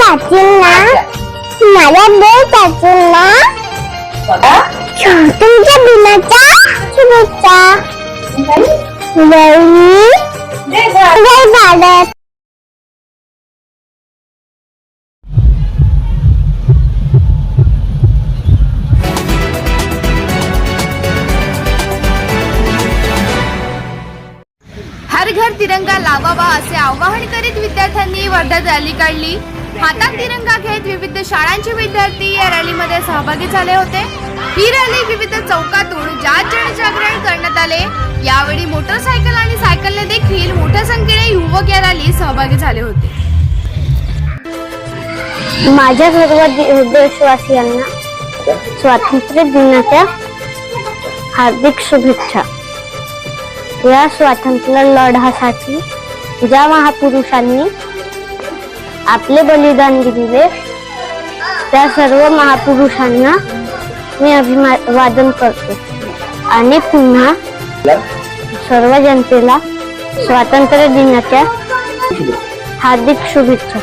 जातील ना मला भेट जातील ना बघा तुमच्या दिनाच्या शुभेच्छा जय जय भारत. जय भारत हर घर तिरंगा लावावा असे आवाहन करीत विद्यार्थ्यांनी वर्ध्यात रॅली काढली. हातात तिरंगा घेत विविध शाळांचे विद्यार्थी या रॅलीमध्ये सहभागी झाले होते. ही रॅली विविध चौकातून जात जनजागरण करण्यात आले. यावेळी मोटरसायकल आणि सायकलने देखील मोठ्या संख्येने युवक या रॅली सहभागी झाले होते. माझ्या सर्व देशवासियांना स्वातंत्र्य दिनाच्या हार्दिक शुभेच्छा. या स्वातंत्र्य लढ्यासाठी ज्या महापुरुषांनी आपले बलिदान दिले त्या सर्व महापुरुषांना मी अभिवादन करतो. आणि पुन्हा सर्व जनतेला स्वातंत्र्य दिनाच्या हार्दिक शुभेच्छा.